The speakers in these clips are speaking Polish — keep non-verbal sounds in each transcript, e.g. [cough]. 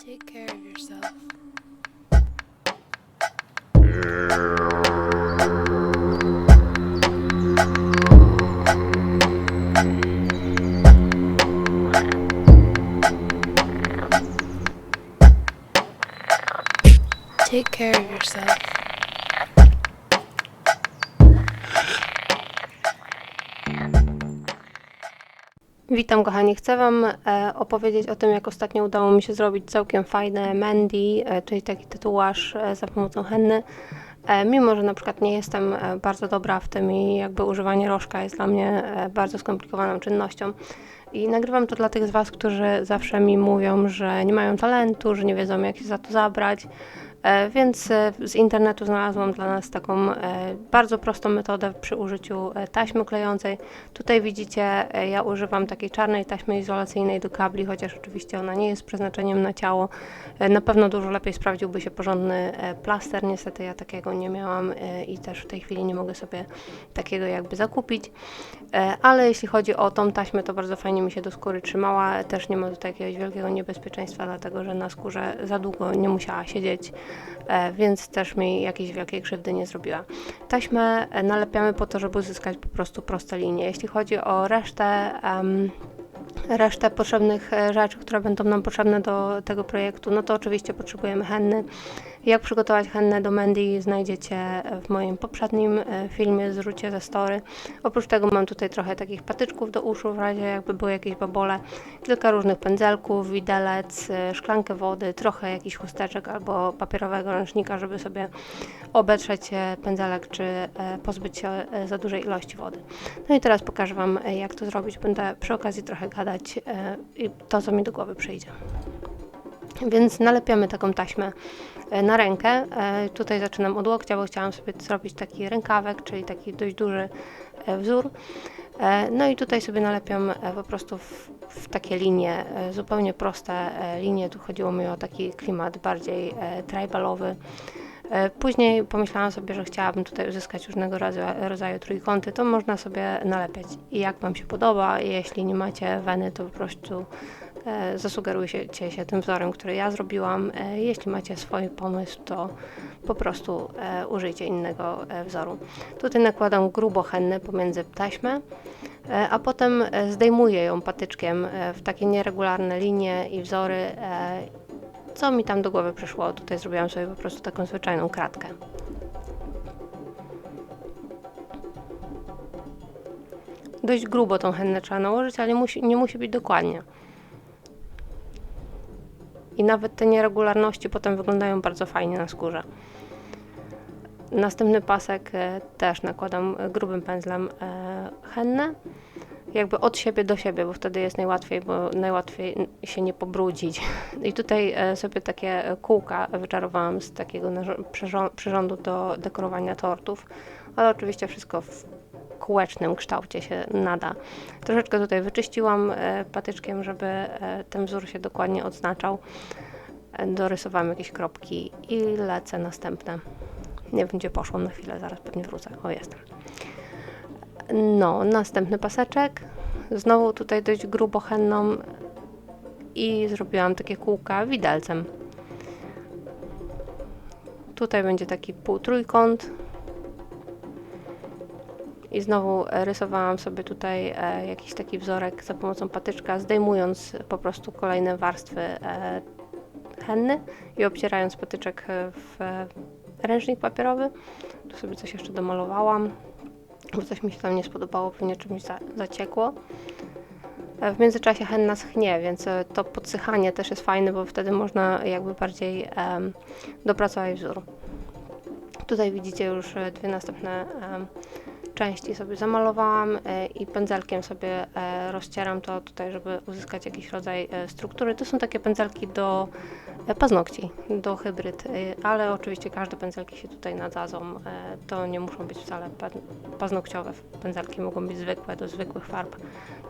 Take care of yourself. Witam kochani, chcę Wam e, opowiedzieć o tym, jak ostatnio udało mi się zrobić całkiem fajne Mandy, e, czyli taki tatuaż e, za pomocą henny. E, mimo, że na przykład nie jestem e, bardzo dobra w tym i jakby używanie rożka jest dla mnie e, bardzo skomplikowaną czynnością. I nagrywam to dla tych z Was, którzy zawsze mi mówią, że nie mają talentu, że nie wiedzą jak się za to zabrać. E, Więc e, z internetu znalazłam dla nas taką e, bardzo prostą metodę przy użyciu taśmy klejącej. Tutaj widzicie, ja używam takiej czarnej taśmy izolacyjnej do kabli, chociaż oczywiście ona nie jest przeznaczeniem na ciało. Na pewno dużo lepiej sprawdziłby się porządny plaster. Niestety ja takiego nie miałam i też w tej chwili nie mogę sobie takiego jakby zakupić. Ale jeśli chodzi o tą taśmę, to bardzo fajnie mi się do skóry trzymała. Też nie ma tutaj jakiegoś wielkiego niebezpieczeństwa, dlatego że na skórze za długo nie musiała siedzieć, więc też mi jakiejś wielkiej krzywdy nie zrobiła. Taśmę e, nalepiamy po to, żeby uzyskać po prostu proste linie. Jeśli chodzi o resztę, em, resztę potrzebnych e, rzeczy, które będą nam potrzebne do tego projektu, no to oczywiście potrzebujemy henny. Jak przygotować hennę do Mandy znajdziecie w moim poprzednim e, filmie Zrzucie ze story. Oprócz tego mam tutaj trochę takich patyczków do uszu, w razie jakby były jakieś babole, kilka różnych pędzelków, widelec, e, szklankę wody, trochę jakiś chusteczek albo papierowego ręcznika, żeby sobie obetrzeć e, pędzelek czy pozbyć się za dużej ilości wody. No i teraz pokażę Wam jak to zrobić. Będę przy okazji trochę gadać i to co mi do głowy przyjdzie. Więc nalepiamy taką taśmę na rękę. E, Tutaj zaczynam od łokcia, bo chciałam sobie zrobić taki rękawek, czyli taki dość duży e, wzór. E, No i tutaj sobie nalepiam e, po prostu w, w takie linie, e, zupełnie proste e, linie. Tu chodziło mi o taki klimat bardziej e, tribalowy. E, Później pomyślałam sobie, że chciałabym tutaj uzyskać różnego rodzaju, trójkąty, to można sobie nalepiać i jak Wam się podoba. Jeśli nie macie weny, to po prostu e, zasugerujcie się tym wzorem, który ja zrobiłam. E, Jeśli macie swój pomysł, to po prostu e, użyjcie innego e, wzoru. Tutaj nakładam grubo hennę pomiędzy taśmę, e, a potem e, zdejmuję ją patyczkiem e, w takie nieregularne linie i wzory. e, Co mi tam do głowy przyszło? Tutaj zrobiłam sobie po prostu taką zwyczajną kratkę. Dość grubo tą hennę trzeba nałożyć, ale musi, nie musi być dokładnie. I nawet te nieregularności potem wyglądają bardzo fajnie na skórze. Następny pasek e, też nakładam e, grubym pędzlem e, hennę. Jakby od siebie do siebie, bo wtedy jest najłatwiej, bo najłatwiej się nie pobrudzić. [laughs] I tutaj sobie takie kółka wyczarowałam z takiego przyrządu do dekorowania tortów, ale oczywiście wszystko w kółecznym kształcie się nada. Troszeczkę tutaj wyczyściłam e, patyczkiem, żeby e, ten wzór się dokładnie odznaczał. E, Dorysowałam jakieś kropki i lecę następne. Nie wiem, gdzie poszłam na chwilę, zaraz pewnie wrócę. O, jestem. No, następny paseczek. Znowu tutaj dość grubo henną i zrobiłam takie kółka widelcem. Tutaj będzie taki półtrójkąt. I znowu e, rysowałam sobie tutaj e, jakiś taki wzorek za pomocą patyczka, zdejmując po prostu kolejne warstwy e, henny i obcierając patyczek w ręcznik papierowy. Tu sobie coś jeszcze domalowałam, bo coś mi się tam nie spodobało, pewnie czymś za, zaciekło. W międzyczasie henna schnie, więc to podsychanie też jest fajne, bo wtedy można jakby bardziej em, dopracować wzór. Tutaj widzicie już dwie następne em, części sobie zamalowałam e, i pędzelkiem sobie e, rozcieram to tutaj, żeby uzyskać jakiś rodzaj e, struktury. To są takie pędzelki do paznokci, do hybryd, ale oczywiście każde pędzelki się tutaj nadadzą. To nie muszą być wcale pa- paznokciowe pędzelki, mogą być zwykłe, do zwykłych farb,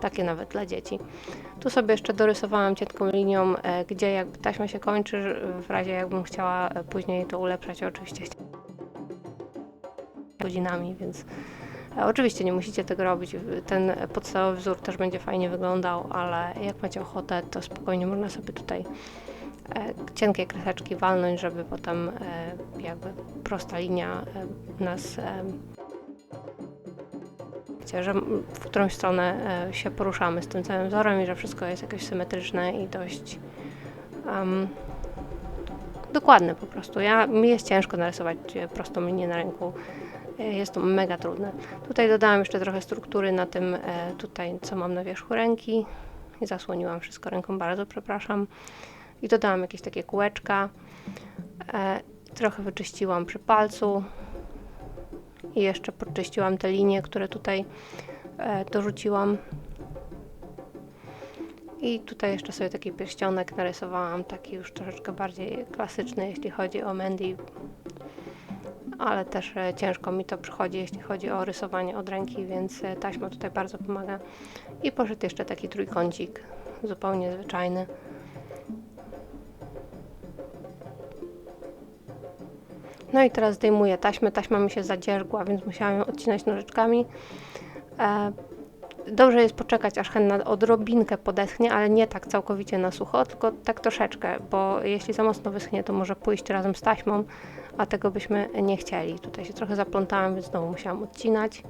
takie nawet dla dzieci. Tu sobie jeszcze dorysowałam cienką linią, gdzie jakby taśma się kończy, w razie jakbym chciała później to ulepszać, oczywiście godzinami, więc oczywiście nie musicie tego robić. Ten podstawowy wzór też będzie fajnie wyglądał, ale jak macie ochotę, to spokojnie można sobie tutaj cienkie kreseczki walnąć, żeby potem e, jakby prosta linia e, nas e, że w którąś stronę e, się poruszamy z tym całym wzorem i że wszystko jest jakoś symetryczne i dość em, dokładne po prostu. Ja, mi jest ciężko narysować e, prostą linię na ręku. E, Jest to mega trudne. Tutaj dodałam jeszcze trochę struktury na tym e, tutaj, co mam na wierzchu ręki. I zasłoniłam wszystko ręką, bardzo przepraszam. I dodałam jakieś takie kółeczka. E, trochę wyczyściłam przy palcu. I jeszcze podczyściłam te linie, które tutaj dorzuciłam. I tutaj jeszcze sobie taki pierścionek narysowałam, taki już troszeczkę bardziej klasyczny, jeśli chodzi o Mandy. Ale też e, ciężko mi to przychodzi, jeśli chodzi o rysowanie od ręki, więc e, taśma tutaj bardzo pomaga. I poszedł jeszcze taki trójkącik, zupełnie zwyczajny. No i teraz zdejmuję taśmę. Taśma mi się zadzierzgła, więc musiałam ją odcinać nożyczkami. Dobrze jest poczekać, aż henna odrobinkę podeschnie, ale nie tak całkowicie na sucho, tylko tak troszeczkę, bo jeśli za mocno wyschnie, to może pójść razem z taśmą, a tego byśmy nie chcieli. Tutaj się trochę zaplątałam, więc znowu musiałam odcinać,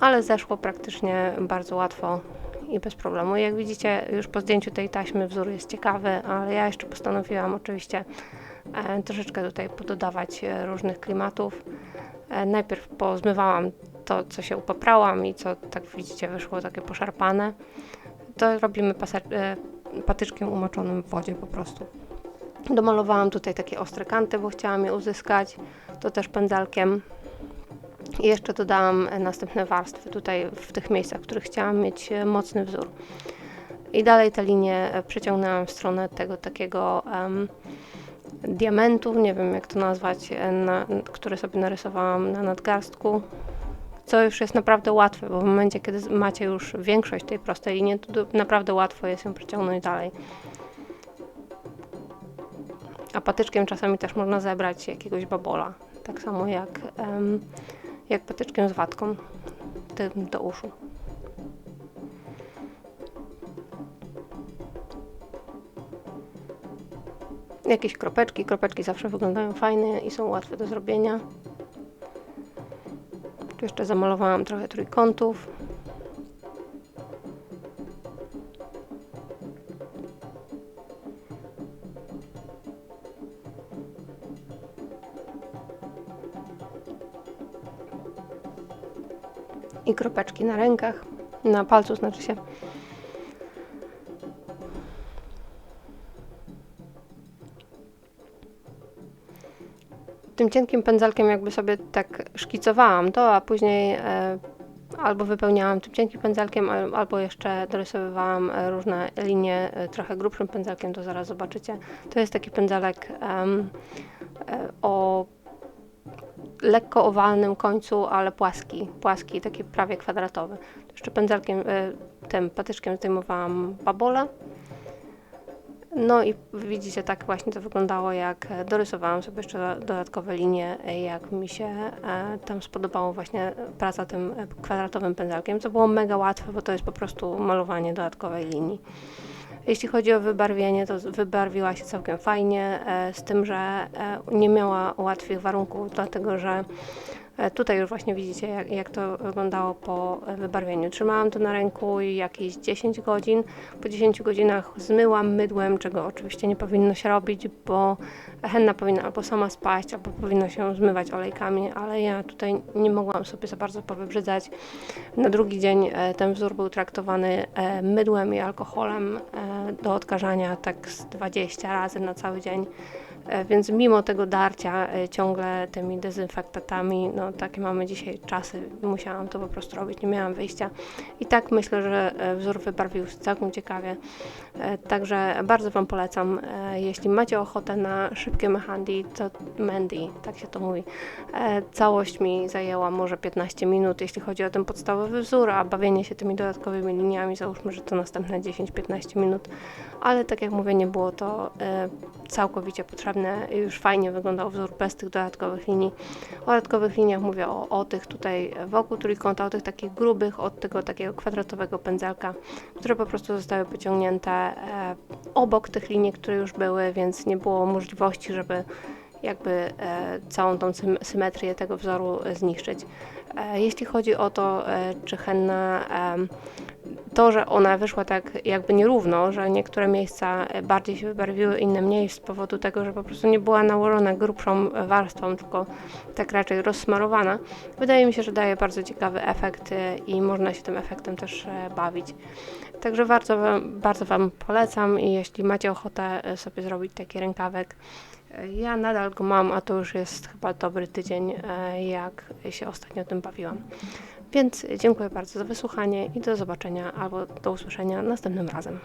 ale zeszło praktycznie bardzo łatwo i bez problemu. Jak widzicie, już po zdjęciu tej taśmy wzór jest ciekawy, ale ja jeszcze postanowiłam oczywiście e, troszeczkę tutaj pododawać e, różnych klimatów. E, najpierw pozmywałam to, co się upaprałam i co, tak widzicie, wyszło takie poszarpane, to robimy e, patyczkiem umoczonym w wodzie po prostu. Domalowałam tutaj takie ostre kanty, bo chciałam je uzyskać, to też pędzelkiem. I jeszcze dodałam e, następne warstwy tutaj w tych miejscach, w których chciałam mieć e, mocny wzór. I dalej te linie przeciągnęłam w stronę tego takiego em, diamentu, nie wiem jak to nazwać, na, które sobie narysowałam na nadgarstku co już jest naprawdę łatwe, bo w momencie, kiedy macie już większość tej prostej linii, to naprawdę łatwo jest ją przeciągnąć dalej. A patyczkiem czasami też można zebrać jakiegoś babola, tak samo jak, em, jak patyczkiem z watką tym do uszu. Jakieś kropeczki, kropeczki zawsze wyglądają fajnie i są łatwe do zrobienia. Jeszcze zamalowałam trochę trójkątów. I kropeczki na rękach, na palcu znaczy się. Tym cienkim pędzelkiem jakby sobie tak szkicowałam to, a później e, albo wypełniałam tym cienkim pędzelkiem, al- albo jeszcze dorysowywałam e, różne linie e, trochę grubszym pędzelkiem, to zaraz zobaczycie. To jest taki pędzelek o lekko owalnym końcu, ale płaski, płaski, taki prawie kwadratowy. To jeszcze pędzelkiem, tym patyczkiem zdejmowałam babola. No i widzicie, tak właśnie to wyglądało, jak e, dorysowałam sobie jeszcze do- dodatkowe linie, e, jak mi się e, tam spodobało właśnie praca tym kwadratowym pędzelkiem, co było mega łatwe, bo to jest po prostu malowanie dodatkowej linii. Jeśli chodzi o wybarwienie, to wybarwiła się całkiem fajnie, z tym, że nie miała łatwych warunków, dlatego że tutaj już właśnie widzicie, jak, jak to wyglądało po e, wybarwieniu. Trzymałam to na ręku jakieś 10 godzin. Po 10 godzinach zmyłam mydłem, czego oczywiście nie powinno się robić, bo henna powinna albo sama spaść, albo powinno się zmywać olejkami, ale ja tutaj nie mogłam sobie za bardzo powybrzydzać. Na drugi dzień e, ten wzór był traktowany e, mydłem i alkoholem e, do odkażania tak z 20 razy na cały dzień. E, Więc mimo tego darcia e, ciągle tymi dezynfektatami, no takie mamy dzisiaj czasy, musiałam to po prostu robić, nie miałam wyjścia. I tak myślę, że e, wzór wybarwił się całkiem ciekawie. Także bardzo Wam polecam, jeśli macie ochotę na szybkie mehandy, to Mandy, tak się to mówi. Całość mi zajęła może 15 minut, jeśli chodzi o ten podstawowy wzór, a bawienie się tymi dodatkowymi liniami, załóżmy, że to następne 10-15 minut. Ale tak jak mówię, nie było to całkowicie potrzebne. Naprawdę już fajnie wyglądał wzór bez tych dodatkowych linii. O dodatkowych liniach mówię o, o tych tutaj wokół trójkąta, o tych takich grubych, od tego takiego kwadratowego pędzelka, które po prostu zostały pociągnięte e, obok tych linii, które już były, więc nie było możliwości, żeby jakby e, całą tą sym- symetrię tego wzoru e, zniszczyć. E, jeśli chodzi o to, czy henna, to, że ona wyszła tak jakby nierówno, że niektóre miejsca bardziej się wybarwiły, inne mniej z powodu tego, że po prostu nie była nałożona grubszą warstwą, tylko tak raczej rozsmarowana, wydaje mi się, że daje bardzo ciekawy efekt i można się tym efektem też bawić. Także bardzo, bardzo Wam polecam i jeśli macie ochotę sobie zrobić taki rękawek, ja nadal go mam, a to już jest chyba dobry tydzień, e, jak się ostatnio tym bawiłam. Więc dziękuję bardzo za wysłuchanie i do zobaczenia albo do usłyszenia następnym razem.